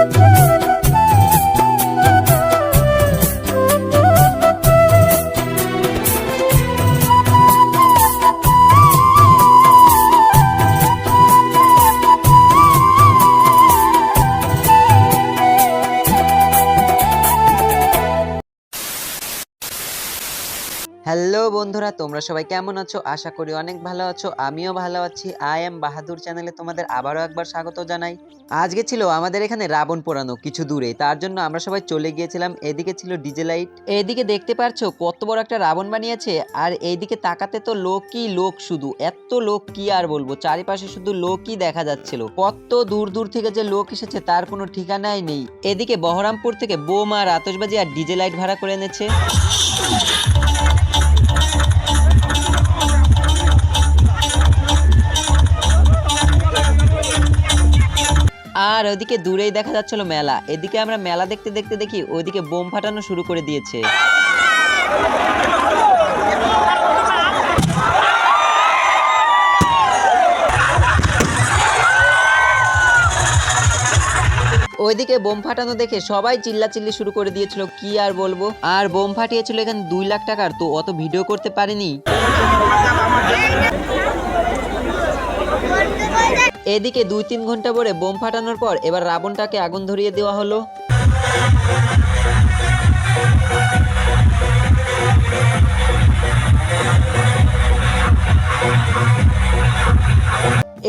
Thank you. বন্ধুরা, তোমরা সবাই কেমন আছো? আশা করি অনেক ভালো আছো, আমিও ভালো আছি। আই এম বাহাদুর চ্যানেলে তোমাদের আবারও একবার স্বাগত জানাই। আজকে ছিল আমাদের এখানে রাবণ পোড়ানো কিছু দূরে, তার জন্য আমরা সবাই চলে গিয়েছিলাম। এদিকে ছিল ডিজে লাইট এদিকে দেখতে পারছ কত বড় একটা রাবণ বানিয়েছে, আর এইদিকে তাকাতে তো লোকই লোক শুধু, এত লোক কি আর বলব? চারিপাশে শুধু লোকই দেখা যাচ্ছিল। কত দূর দূর থেকে যে লোক এসেছে, তার কোনো ঠিকানাই নেই। এদিকে বহরমপুর থেকে বোম আর আতশবাজি আর ডিজে লাইট ভাড়া করে এনেছে। আর ওদিকে দূরেই দেখা যাচ্ছিল মেলা। এদিকে আমরা মেলা দেখতে দেখতে দেখি ওইদিকে বোম ফাটানো শুরু করে দিয়েছে। ওইদিকে বোম ফাটানো দেখে সবাই চিল্লাচিল্লি শুরু করে দিয়েছিল, কি আর বলব? আর বোম ফাটিয়েছিল এখানে দুই লাখ টাকার, তো অত ভিডিও করতে পারিনি। এদিকে দুই তিন ঘণ্টা পরে বোম ফাটানোর পর এবার রাবণটাকে আগুন ধরিয়ে দেওয়া হলো।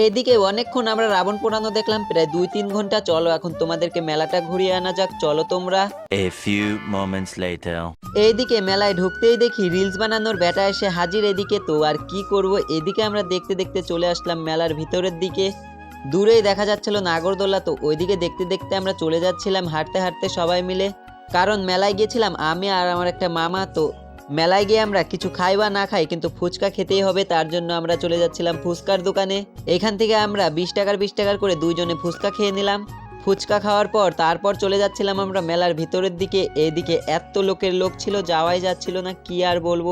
এদিকে অনেকক্ষণ আমরা রাবণ পোড়ানো দেখলাম প্রায় দুই তিন ঘণ্টা। চলো এখন তোমাদেরকে মেলাটা ঘুরিয়ে আনা যাক চলো তোমরা। A few moments later. এইদিকে মেলায় ঢুকতেই দেখি রিলস বানানোর ব্যাটা এসে হাজির এদিকে তো আর কি করব? এদিকে আমরা দেখতে দেখতে চলে আসলাম মেলার ভিতরের দিকে। দূরেই দেখা যাচ্ছিল নাগরদোলা, তো ওইদিকে দেখতে দেখতে আমরা চলে যাচ্ছিলাম, হাঁটতে হাঁটতে সবাই মিলে। কারণ মেলায় গিয়েছিলাম আমি আর আমার একটা মামা, তো মেলায় গিয়ে আমরা কিছু খাই বা না খাই, কিন্তু ফুচকা খেতেই হবে, তার জন্য আমরা চলে যাচ্ছিলাম ফুচকার দোকানে। এখান থেকে আমরা বিশ টাকার বিশ টাকার করে দুইজনে ফুচকা খেয়ে নিলাম। ফুচকা খাওয়ার পর তারপর চলে যাচ্ছিলাম আমরা মেলার ভিতরের দিকে। এদিকে এত লোকের লোক ছিল, যাওয়াই যাচ্ছিল না, কি আর বলব?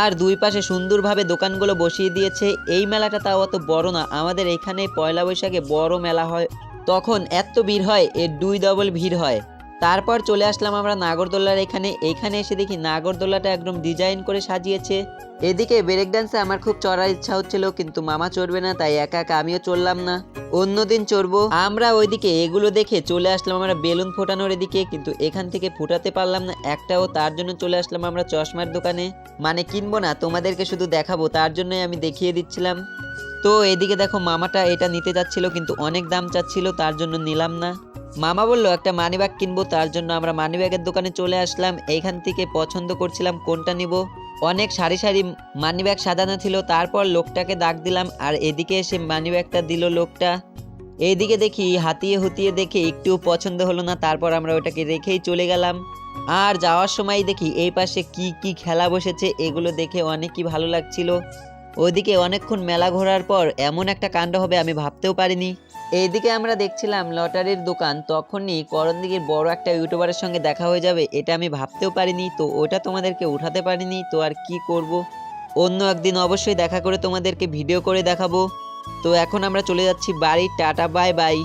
আর দুই পাশে সুন্দরভাবে দোকানগুলো বসিয়ে দিয়েছে। এই মেলাটা তাও অত বড় না, আমাদের এখানে পয়লা বৈশাখে বড় মেলা হয়। তখন এত ভিড় হয়, এর দুই ডবল ভিড় হয়। তারপর চলে আসলাম আমরা নাগরদোলার এখানে। এখানে এসে দেখি নাগরদোলাটা একদম ডিজাইন করে সাজিয়েছে। এদিকে ব্রেক ডান্সে আমার খুব চড়ার ইচ্ছা হচ্ছিল, কিন্তু মামা চড়বে না, তাই একা একা আমিও চড়লাম না। অন্যদিন চড়বো। আমরা ওইদিকে এগুলো দেখে চলে আসলাম আমরা বেলুন ফোটানোর এদিকে, কিন্তু এখান থেকে ফোটাতে পারলাম না। একটাও তার জন্য চলে আসলাম আমরা চশমার দোকানে। মানে কিনবো না, তোমাদেরকে শুধু দেখাবো, তার জন্যই আমি দেখিয়ে দিচ্ছিলাম। তো এদিকে দেখো মামাটা এটা নিতে যাচ্ছিল, কিন্তু অনেক দাম চাচ্ছিল, তার জন্য নিলাম না। মামা বলল, একটা মানিব্যাগ কিনবো, তার জন্য আমরা মানিব্যাগের দোকানে চলে আসলাম। এইখান থেকে পছন্দ করছিলাম কোনটা নিব? অনেক সারি সারি মানিব্যাগ সাজানো ছিল, তারপর লোকটাকে ডাক দিলাম, আর এদিকে এসে মানিব্যাগটা দিল লোকটা। এইদিকে দেখি, হাতিয়ে হুতিয়ে দেখে একটু পছন্দ হলো না, তারপর আমরা ওটাকে রেখেই চলে গেলাম। আর যাওয়ার সময় দেখি, এই পাশে কি কি খেলা বসেছে, এগুলো দেখে অনেকই ভালো লাগছিল। ওইদিকে অনেকক্ষণ মেলা ঘোরার পর এমন একটা কাণ্ড হবে আমি ভাবতেও পারিনি। এইদিকে আমরা দেখছিলাম লটারির দোকান, তখনই করণ দিঘির বড় একটা ইউটিউবারের সঙ্গে দেখা হয়ে যাবে, এটা আমি ভাবতেও পারিনি, তো ওটা তোমাদেরকে উঠাতে পারিনি, তো আর কি করব? অন্য একদিন অবশ্যই দেখা করে তোমাদেরকে ভিডিও করে দেখাবো। তো এখন আমরা চলে যাচ্ছি বাড়ি টাটা, বাই বাই।